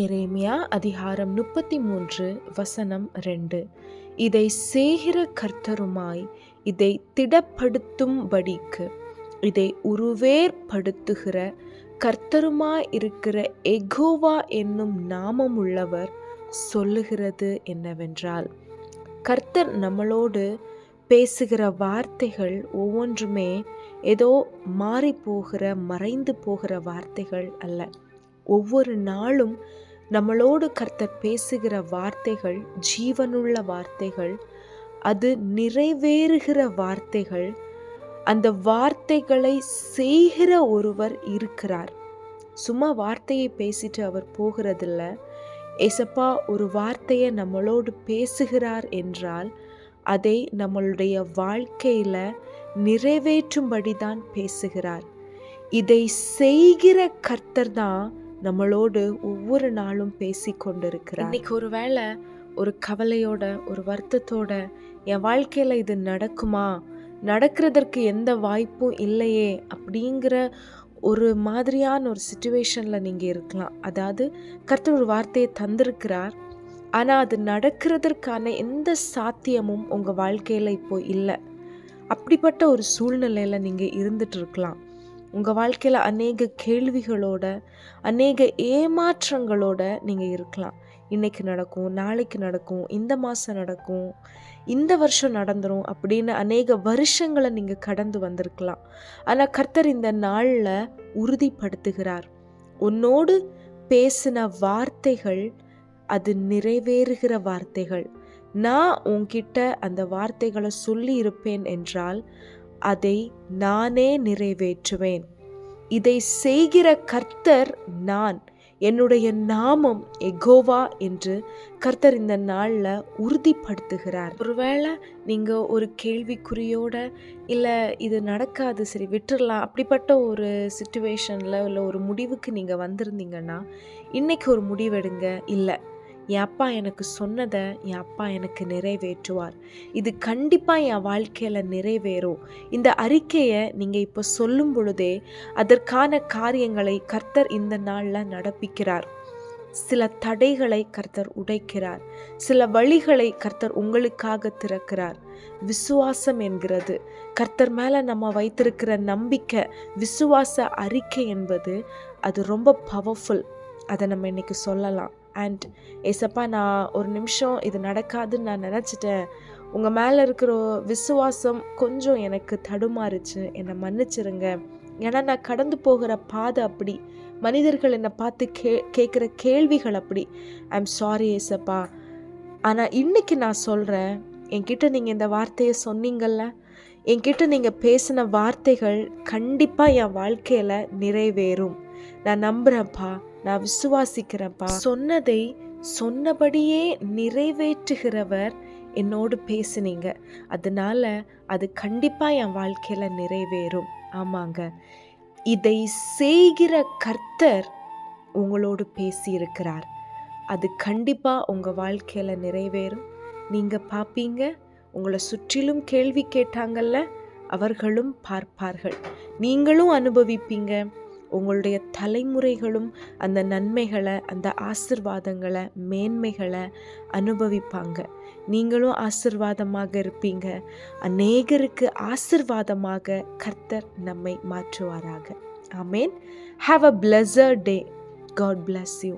எரேமியா அதிகாரம் முப்பத்தி மூன்று வசனம் ரெண்டு. இதை செய்கிற கர்த்தருமாய் இதை திடப்படுத்தும்படிக்கு இதை உருவேற்படுத்துகிற கர்த்தருமாய் இருக்கிற எகோவா என்னும் நாமம் உள்ளவர் சொல்லுகிறது என்னவென்றால் கர்த்தர் நம்மளோடு பேசுகிற வார்த்தைகள் ஒவ்வொன்றுமே ஏதோ மாறி போகிற மறைந்து போகிற வார்த்தைகள் அல்ல. ஒவ்வொரு நாளும் நம்மளோடு கர்த்தர் பேசுகிற வார்த்தைகள் ஜீவனுள்ள வார்த்தைகள் அது நிறைவேறுகிற வார்த்தைகள் அந்த வார்த்தைகளை செய்கிற ஒருவர் இருக்கிறார். சும்மா வார்த்தையை பேசிட்டு அவர் போகிறதில்ல. எசப்பா ஒரு வார்த்தையை நம்மளோடு பேசுகிறார் என்றால் அதை நம்மளுடைய வாழ்க்கையில் நிறைவேற்றும்படி தான் பேசுகிறார். இதை செய்கிற கர்த்தர் தான் நம்மளோடு ஒவ்வொரு நாளும் பேசி கொண்டிருக்கிறார். இன்னைக்கு ஒரு வேளை ஒரு கவலையோட ஒரு வருத்தத்தோட என் வாழ்க்கையில் இது நடக்குமா? நடக்கிறதற்கு எந்த வாய்ப்பும் இல்லையே அப்படிங்கிற ஒரு மாதிரியான ஒரு சுச்சுவேஷனில் நீங்கள் இருக்கலாம். அதாவது கர்த்தர் ஒரு வார்த்தையை தந்திருக்கிறார். ஆனால் அது நடக்கிறதற்கான எந்த சாத்தியமும் உங்கள் வாழ்க்கையில் இப்போ இல்லை. அப்படிப்பட்ட ஒரு சூழ்நிலையில் நீங்கள் இருந்துட்டு இருக்கலாம். உங்கள் வாழ்க்கையில் அநேக கேள்விகளோட அநேக ஏமாற்றங்களோட நீங்கள் இருக்கலாம். இன்றைக்கி நடக்கும் நாளைக்கு நடக்கும் இந்த மாதம் நடக்கும் இந்த வருஷம் நடந்துடும் அப்படின்னு அநேக வருஷங்களை நீங்கள் கடந்து வந்திருக்கலாம். ஆனால் கர்த்தர் இந்த நாளில் உறுதிப்படுத்துகிறார். உன்னோடு பேசின வார்த்தைகள் அது நிறைவேறுகிற வார்த்தைகள். நான் உன்கிட்ட அந்த வார்த்தைகளை சொல்லி இருப்பேன் என்றால் அதை நானே நிறைவேற்றுவேன். இதை செய்கிற கர்த்தர் நான். என்னுடைய நாமம் எகோவா என்று கர்த்தர் இந்த நாளில் உறுதிப்படுத்துகிறார். ஒருவேளை நீங்கள் ஒரு கேள்விக்குறியோட இல்லை இது நடக்காது சரி விட்டுடலாம் அப்படிப்பட்ட ஒரு சுச்சுவேஷனில் இல்லை ஒரு முடிவுக்கு நீங்கள் வந்திருந்தீங்கன்னா இன்றைக்கி ஒரு முடிவெடுங்க. இல்லை. என் அப்பா எனக்கு சொன்னதை என் அப்பா எனக்கு நிறைவேற்றுவார். இது கண்டிப்பாக என் வாழ்க்கையில் நிறைவேறும். இந்த அறிக்கையை நீங்கள் இப்போ சொல்லும் பொழுதே அதற்கான காரியங்களை கர்த்தர் இந்த நாளில் நடப்பிக்கிறார். சில தடைகளை கர்த்தர் உடைக்கிறார். சில வழிகளை கர்த்தர் உங்களுக்காக திறக்கிறார். விசுவாசம் என்கிறது. கர்த்தர் மேலே நம்ம வைத்திருக்கிற நம்பிக்கை விசுவாச அறிக்கை என்பது அது ரொம்ப பவர்ஃபுல் அதை நம்ம இன்னைக்கு சொல்லலாம். அண்ட் ஏசப்பா நான் ஒரு நிமிஷம் இது நடக்காதுன்னு நான் நினச்சிட்டேன். உங்கள் மேலே இருக்கிற விசுவாசம் கொஞ்சம் எனக்கு தடுமாறுச்சு. என்னை மன்னிச்சிருங்க. ஏன்னா நான் கடந்து போகிற பாதை அப்படி. மனிதர்கள் என்னை பார்த்து கே கேட்குற கேள்விகள் அப்படி. ஐ எம் சாரி ஏசப்பா. ஆனால் இன்றைக்கி நான் சொல்கிறேன் என்கிட்ட நீங்கள் இந்த வார்த்தையை சொன்னீங்கல்ல? என்கிட்ட நீங்கள் பேசின வார்த்தைகள் கண்டிப்பாக என் வாழ்க்கையில் நிறைவேறும். நான் நம்புகிறேன்ப்பா நான் விசுவாசிக்கிறேன்ப்பா. சொன்னதை சொன்னபடியே நிறைவேற்றுகிறவர் என்னோடு பேசுனீங்க. அதனால அது கண்டிப்பாக என் வாழ்க்கையில் நிறைவேறும். ஆமாங்க. இதை செய்கிற கர்த்தர் உங்களோடு பேசியிருக்கிறார். அது கண்டிப்பாக உங்கள் வாழ்க்கையில் நிறைவேறும். நீங்கள் பார்ப்பீங்க உங்களை சுற்றிலும் கேள்வி கேட்டாங்கல்ல அவர்களும் பார்ப்பார்கள். நீங்களும் அனுபவிப்பீங்க. உங்களுடைய தலைமுறைகளும் அந்த நன்மைகளை அந்த ஆசிர்வாதங்களை மேன்மைகளை அனுபவிப்பாங்க. நீங்களும் ஆசிர்வாதமாக இருப்பீங்க. அநேகருக்கு ஆசிர்வாதமாக கர்த்தர் நம்மை மாற்றுவாராக. ஆமேன். Have a pleasure day God bless you